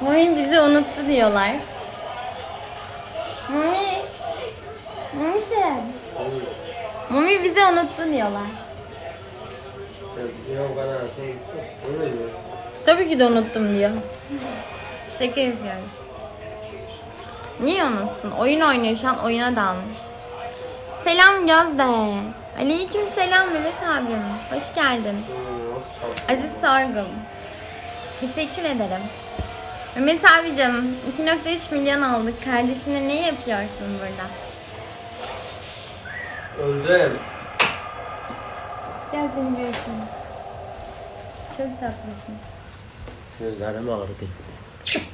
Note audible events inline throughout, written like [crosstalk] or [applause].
Mami bizi unuttu diyorlar. Mami. Mami sen. Mami bizi unuttu diyorlar. Diyor? Tabii ki de unuttum diyor. Şaka yapıyoruz. Niye unutsun? Oyun oynuyor şu an oyuna dalmış. Selam Gözde. Aleyküm selam Mehmet abim. Hoş geldin. Aziz Sorgun. Teşekkür ederim. Mehmet abicim 2.3 milyon olduk. Kardeşine ne yapıyorsun burada? Öldüm. Gel seni bir öpeyim. Çok tatlısın. Gözlerim ağrıdı.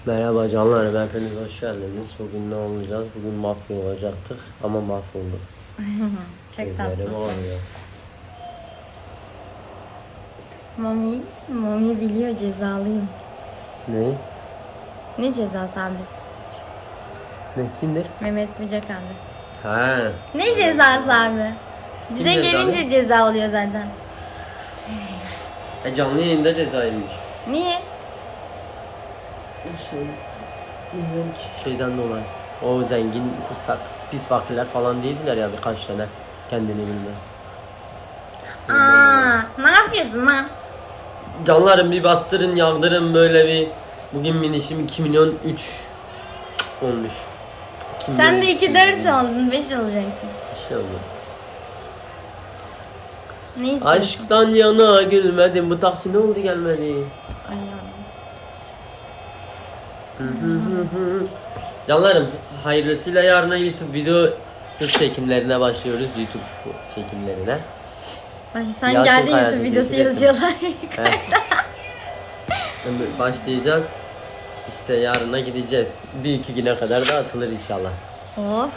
Merhaba canlarım, hepiniz hoş geldiniz. Bugün ne olacağız? Bugün mafya olacaktık ama mahvolduk. [laughs] Çok Gözlerim tatlısın. ağrıyor. Mami, Mami biliyor cezalıyım. Ne? Ne cezası abi? Ne kimdir? Mehmet Bucak abi. Ha. Ne cezası abi? Bize Kim gelince ceza oluyor zaten. E canlı yayında cezaymış. Niye? Şey, bilmiyorum ki. Şeyden dolayı. O zengin, fa- pis fakirler falan değildiler ya birkaç tane. Kendini bilmez. Aa, ne yapıyorsun lan? Canlarım bir bastırın yağdırın böyle bir Bugün minişim 2 milyon 3 olmuş. 2 Sen de 2 300 4 bin. oldun, 5 olacaksın. Bir şey olmaz. Ne istiyorsun? Aşktan yana gülmedim. Bu taksi ne oldu gelmedi? Ay. Canlarım hayırlısıyla yarına YouTube video ses çekimlerine başlıyoruz. YouTube çekimlerine. Ay, sen Yasin geldin YouTube videosu yazıyorlar. Şimdi Başlayacağız. İşte yarına gideceğiz. Bir iki güne kadar da atılır inşallah. oh.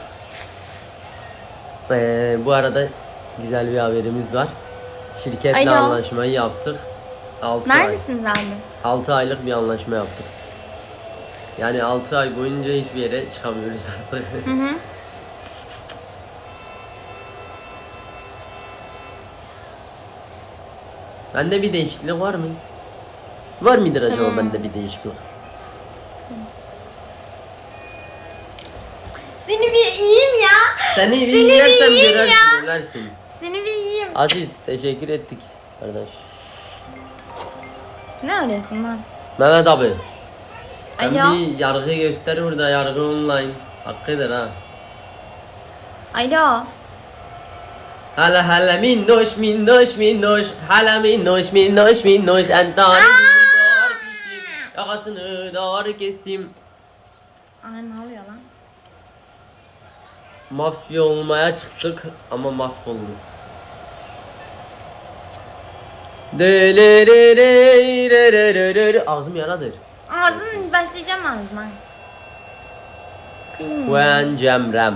Ee, bu arada güzel bir haberimiz var. Şirketle Alo. anlaşmayı yaptık. 6 ay. Neredesiniz abi? 6 aylık bir anlaşma yaptık. Yani 6 ay boyunca hiçbir yere çıkamıyoruz artık. Hı hı. Bende bir değişiklik var mı? Var mıdır acaba Hmm. bende bir değişiklik? Seni bir yiyeyim ya. Seni bir Seni bir yersem yiyeyim görersin, ya. ölersin. Seni bir yiyeyim. Aziz teşekkür ettik kardeş. Ne arıyorsun lan? Mehmet abi. Ben Alo. bir yargı göster burada yargı online. Hakkıdır ha. Alo. Hala hala minnoş minnoş minnoş Hala minnoş minnoş minnoş Entarı dar pişim Yakasını dar kestim Ay ne oluyor lan? Mafya olmaya çıktık ama mahvolduk. Ağzım yaradır. Ağzın başlayacağım ağzına. Kuen Cemrem.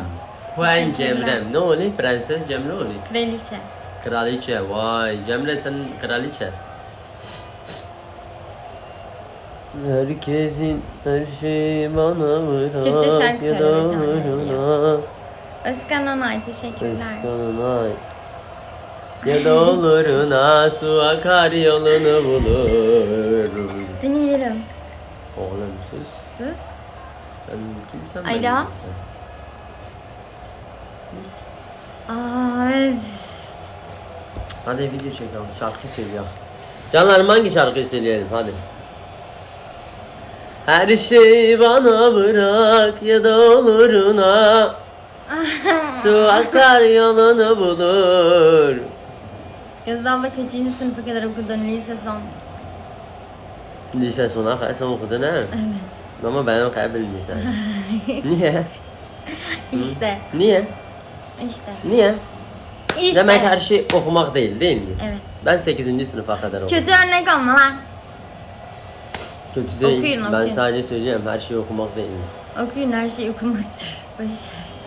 Kuen. Cemrem. Ne oluyor? Prenses Cemre oluyor. Kraliçe. Kraliçe. Vay Cemre sen kraliçe. Herkesin her şeyi bana şarkı bırak ya söyle Özkan Onay teşekkürler. Eskanına ya da oluruna su akar yolunu bulur Seni yerim. Oğlum sus Sus. Sen kimsen Alo. ben Ay. Hadi video çekelim şarkı söylüyor Canlarım hangi şarkıyı söyleyelim hadi Her şeyi bana bırak ya da oluruna [laughs] Su akar yolunu bulur Gözde abla kaçıncı sınıfa kadar okudun lise son? Lise sona kadar sen okudun ha? Evet. Ama ben okuyabilirim lise [laughs] Niye? İşte. Niye? İşte. Niye? İşte. Demek her şey okumak değil değil mi? Evet. Ben 8. sınıfa kadar okudum. Kötü örnek olma lan. Kötü değil. Okuyun, ben okuyun. sadece söyleyeyim her şey okumak değil. Okuyun her şey okumaktır. Başar.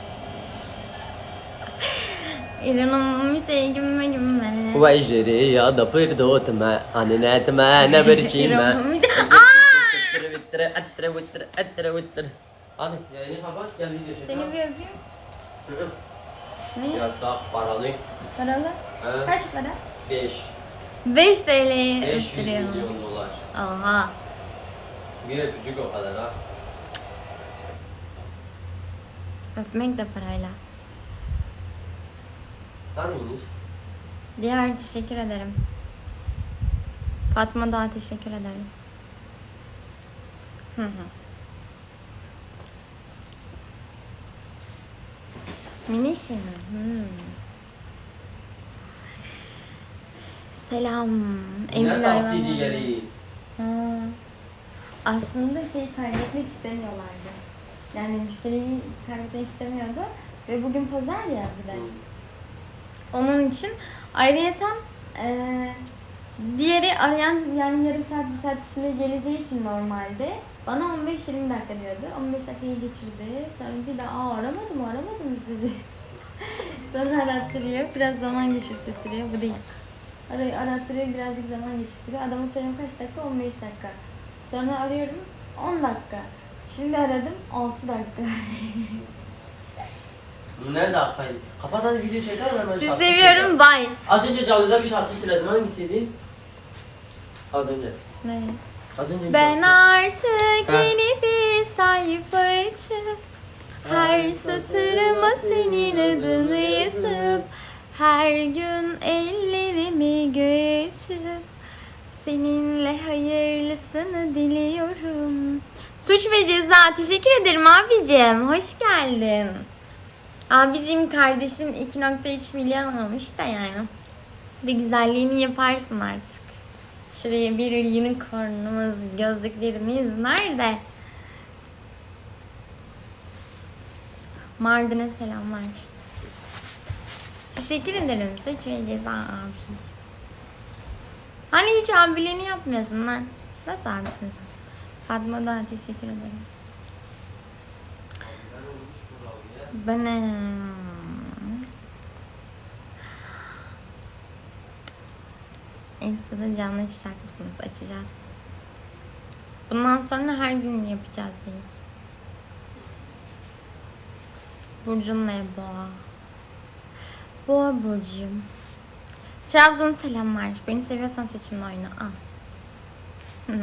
İran'ım bir şey gümme gümme. Vajri ya da pırdotma Aninetme ne bir de... Vittre ettre vittre ettre vittre Hadi yayını kapat gel video çekelim. Seni bir öpeyim. Ne? Yasak paralı. Paralı. He? Kaç para? 5. 5 TL'ye 500 öptürüyorum. milyon dolar. Oha. Bir öpücük o kadar ha. Öpmek de parayla. Hadi miniş. Diğer teşekkür ederim. Fatma Doğa teşekkür ederim. Hı hı. Minişim. Hmm. Selam. Var. geliyor. Ha. Aslında şey kaybetmek istemiyorlardı. Yani müşteriyi kaybetmek istemiyordu. Ve bugün pazar ya bir de. Onun için ayrıyeten eee diğeri arayan yani yarım saat bir saat içinde geleceği için normalde bana 15-20 dakika diyordu. 15 dakikayı geçirdi. Sonra bir de aa aramadım aramadım sizi. [laughs] Sonra arattırıyor. Biraz zaman geçirttiriyor. Bu değil. Arayı arattırıyor. Birazcık zaman geçirttiriyor. Adama soruyorum kaç dakika? 15 dakika. Sonra arıyorum 10 dakika. Şimdi aradım 6 dakika. [laughs] Nerede Akkay? Kapat hadi video çeker hemen Sizi şarkı seviyorum. söyle. Bye. Az önce canlıda bir şarkı söyledim hangisiydi? Az önce. Ne? Az önce bir Ben şarkı. artık Ha. yeni bir sayfa açıp Her satırıma senin adını yazıp Her gün ellerimi göğe açıp Seninle hayırlısını diliyorum Suç ve ceza teşekkür ederim abicim Hoş geldin Abicim kardeşin 2.3 milyon olmuş da yani Bir güzelliğini yaparsın artık Şuraya bir unicornumuz, gözlüklerimiz nerede? Mardin'e selamlar. Teşekkür ederim Saç ve Ceza abi. Hani hiç abiliğini yapmıyorsun lan? Nasıl abisin sen? Fatma da teşekkür ederim. Benim. Insta'da canlı açacak mısınız? Açacağız. Bundan sonra her gün yapacağız yayın. Burcun ne? Boğa. Boğa burcuyum. Trabzon selamlar. Beni seviyorsan seçin oyunu. Al. [laughs]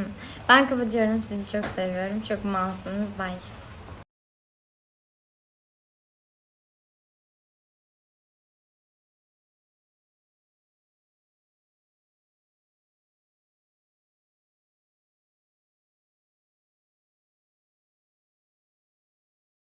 ben kapatıyorum. Sizi çok seviyorum. Çok malsınız. Bye.